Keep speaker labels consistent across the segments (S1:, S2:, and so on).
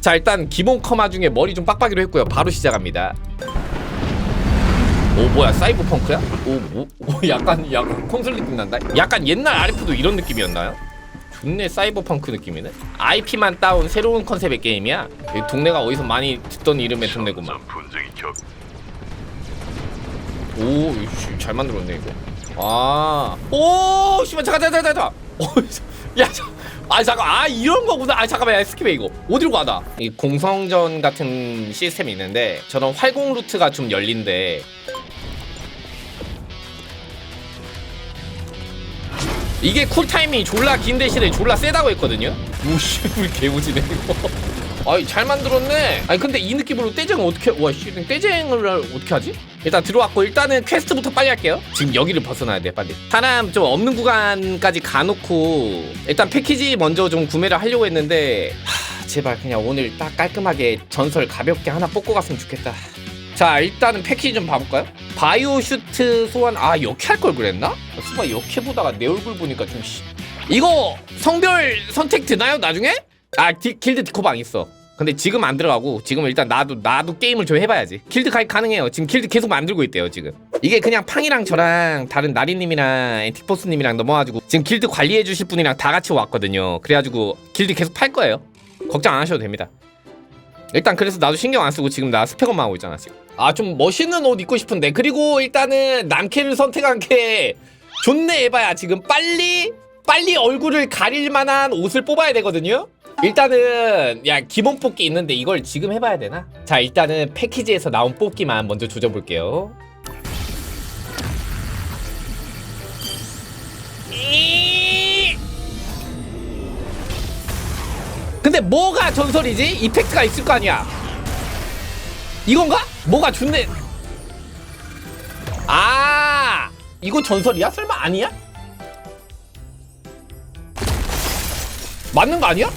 S1: 자 일단 기본 커마 중에 머리 좀 빡빡이로 했고요 바로 시작합니다 오 뭐야 사이버펑크야? 오, 뭐, 오 약간 약간 콘솔 느낌 난다 약간 옛날 RF도 이런 느낌이었나요? 좋네 사이버펑크 느낌이네 IP만 따온 새로운 컨셉의 게임이야 이 동네가 어디서 많이 듣던 이름의 동네구만
S2: 분쟁이 격
S1: 오, 이씨, 잘 만들었네 이거. 아, 오, 씨발 잠깐 잠깐 잠깐 잠깐. 어, 야, 자, 아 잠깐, 아 이런 거구나. 아 잠깐만, 야 스킵해 이거. 어디로 가다? 이 공성전 같은 시스템이 있는데 저런 활공 루트가 좀 열린데. 이게 쿨 타이밍이 졸라 긴 대신에 졸라 세다고 했거든요. 우리 개우지네 이거. 아이 잘 만들었네. 아니 근데 이 느낌으로 떼쟁을 어떻게? 와 씨, 떼쟁을 어떻게 하지? 일단 들어왔고 일단은 퀘스트부터 빨리 할게요. 지금 여기를 벗어나야 돼 빨리. 사람 좀 없는 구간까지 가놓고 일단 패키지 먼저 좀 구매를 하려고 했는데 하, 제발 그냥 오늘 딱 깔끔하게 전설 가볍게 하나 뽑고 갔으면 좋겠다. 자 일단은 패키지 좀 봐볼까요? 바이오 슈트 소환 아 이렇게 할걸 그랬나? 수바 이렇게 보다가 내 얼굴 보니까 좀 씨. 이거 성별 선택 되나요 나중에? 아 디- 길드 디코방 있어. 근데 지금 안 들어가고 지금 일단 나도 나도 게임을 좀 해봐야지. 길드 가입 가능해요. 지금 길드 계속 만들고 있대요 지금. 이게 그냥 팡이랑 저랑 다른 나리님이랑 앤틱포스님이랑 넘어가지고 지금 길드 관리해 주실 분이랑 다 같이 왔거든요. 그래가지고 길드 계속 팔 거예요. 걱정 안 하셔도 됩니다. 일단 그래서 나도 신경 안 쓰고 지금 나 스펙업만 하고 있잖아 지금. 아 좀 멋있는 옷 입고 싶은데 그리고 일단은 남캐를 선택한 게 좋네 해봐야 지금 빨리 빨리 얼굴을 가릴 만한 옷을 뽑아야 되거든요. 일단은 야 기본 뽑기 있는데 이걸 지금 해봐야 되나? 자 일단은 패키지에서 나온 뽑기만 먼저 조져볼게요. 근데 뭐가 전설이지? 이펙트가 있을 거 아니야. 이건가? 뭐가 좋네. 아 이거 전설이야? 설마 아니야? 맞는 거 아니야?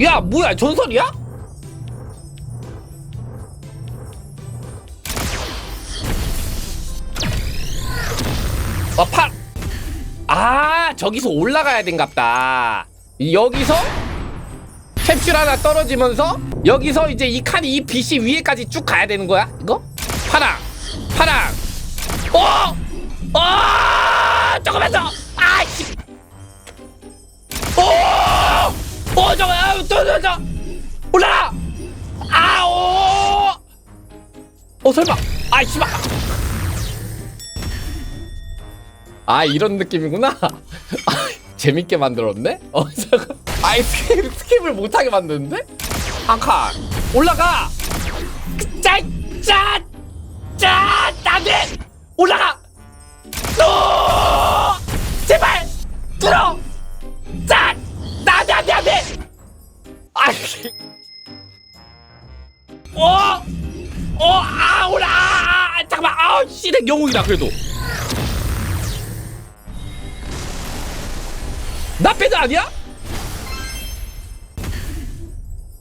S1: 야 뭐야 전설이야? 아 팔. 아 저기서 올라가야 된갑다. 여기서 캡슐 하나 떨어지면서 여기서 이제 이 칸이 이 빛이 위에까지 쭉 가야 되는 거야? 이거? 파랑, 파랑. 어, 어, 잠깐만 더. 아씨. 오, 오, 잠깐, 아, 저, 저, 저, 올라라. 아, 오. 어 설마, 아, 씨발. 아 이런 느낌이구나. 아, 재밌게 만들었네. 어 잠깐. 아이 스킵 스킵을 못하게 만드는데? 한 칸. 올라가. 짜 짜 짜 안돼. 올라가. 너 제발 들어. 짜 안돼 안돼 안돼. 아이. 어. 어, 아, 올라, 아, 아, 잠깐만, 아, 씨는 영웅이다, 그래도. 나 패드 아니야?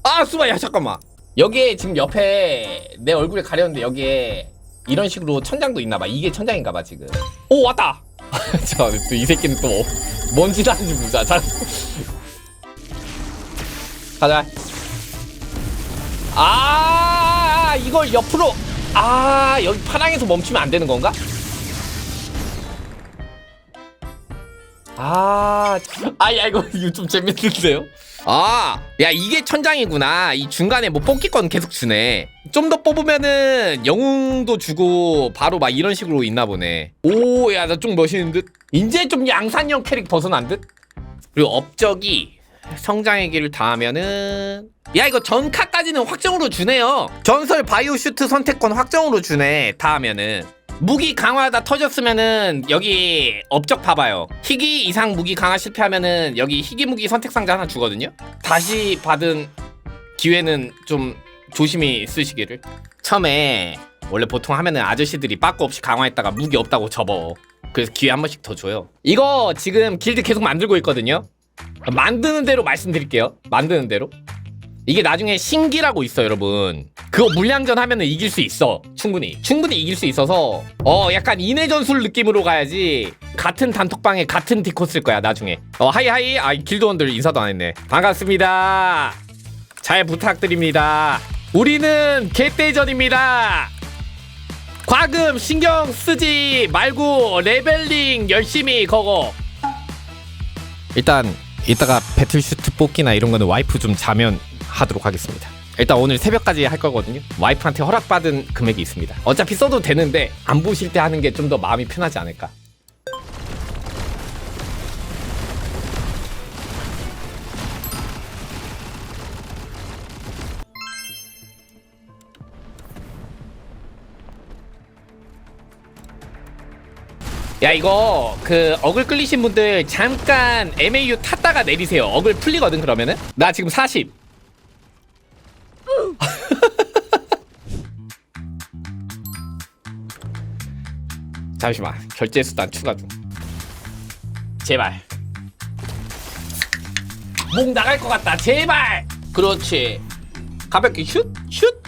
S1: 아 수바 야 잠깐만. 여기에 지금 옆에 내 얼굴에 가렸는데 여기에 이런 식으로 천장도 있나봐. 이게 천장인가봐 지금. 오 왔다! 저또이 새끼는 또뭔 짓 하는지 보자. 자. 가자. 아 이걸 옆으로 아 여기 파랑에서 멈추면 안 되는 건가? 아, 아, 야, 이거, 이거 좀 재밌는데요? 아, 야, 이게 천장이구나. 이 중간에 뭐 뽑기권 계속 주네. 좀 더 뽑으면은 영웅도 주고 바로 막 이런 식으로 있나 보네. 오, 야, 나 좀 멋있는 듯? 이제 좀 양산형 캐릭 벗어난 듯? 그리고 업적이 성장의 길을 닿으면은 야 이거 전카까지는 확정으로 주네요 전설 바이오 슈트 선택권 확정으로 주네 닿으면은 무기 강화다 터졌으면은 여기 업적 봐봐요. 희귀 이상 무기 강화 실패하면은 여기 희귀 무기 선택 상자 하나 주거든요. 다시 받은 기회는 좀 조심히 쓰시기를. 처음에 원래 보통 하면은 아저씨들이 빠꾸 없이 강화했다가 무기 없다고 접어. 그래서 기회 한 번씩 더 줘요. 이거 지금 길드 계속 만들고 있거든요. 만드는 대로 말씀드릴게요. 만드는 대로 이게 나중에 신기라고 있어 여러분. 그거 물량전 하면은 이길 수 있어. 충분히. 충분히 이길 수 있어서 어 약간 인해 전술 느낌으로 가야지 같은 단톡방에 같은 디코 쓸 거야 나중에. 어 하이 하이. 아 길드원들 인사도 안 했네. 반갑습니다. 잘 부탁드립니다. 우리는 개떼전입니다. 과금 신경 쓰지 말고 레벨링 열심히 거고 일단 이따가 배틀슈트 뽑기나 이런 거는 와이프 좀 자면 하도록 하겠습니다. 일단 오늘 새벽까지 할 거거든요. 와이프한테 허락받은 금액이 있습니다. 어차피 써도 되는데 안 보실 때 하는 게 좀 더 마음이 편하지 않을까? 야 이거 그 어글 끌리신 분들 잠깐 MAU 탔다가 내리세요. 어글 풀리거든 그러면은? 나 지금 40 잠시만 결제 수단 추가 중 제발 목 나갈 것 같다 제발 그렇지 가볍게 슛 슛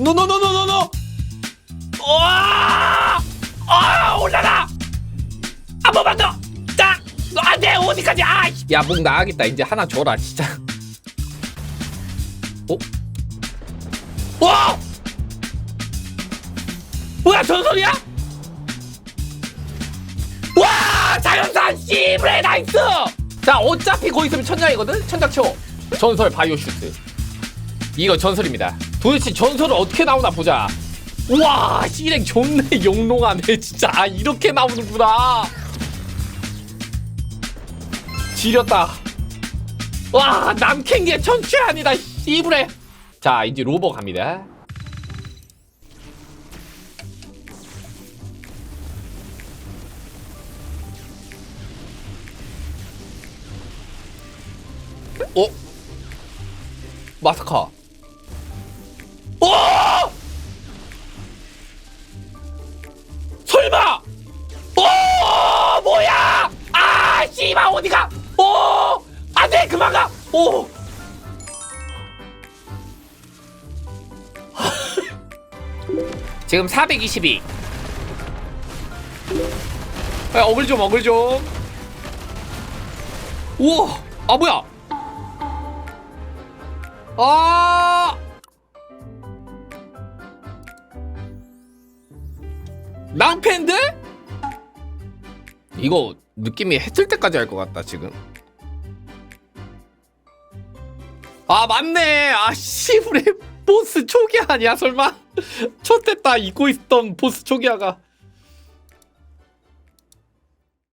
S1: 노노노노노노 와 아, 올라라! 한 번만 더! 자! 너안 돼! 어디까지! 아! 야, 목 나가겠다. 이제 하나 줘라, 진짜. 저 소리야? 와! 자연산 씨브레 나이스! 자, 어차피 거기 있으면 천장이거든? 천장초. 전설 바이오 슈트. 이거 전설입니다. 도대체 전설은 어떻게 나오나 보자. 우와 실행 존내 용롱하네 진짜 아 이렇게 나오는구나 지렸다 와 남캔게 천추 아니다 씨부레 자 이제 로버 갑니다 어? 마스카 오! 설마! 오! 뭐야! 아, 씨발 어디가? 오! 안돼 그만 가! 오! 지금 422. 야, 어글 좀, 어글 좀. 우와! 아, 뭐야! 아! 낭패인데? 이거 느낌이 해뜰 때까지 할 것 같다 지금 아 맞네 아 씨브레 보스 초기화 아니야 설마 쳤댔다 잊고 있던 보스 초기화가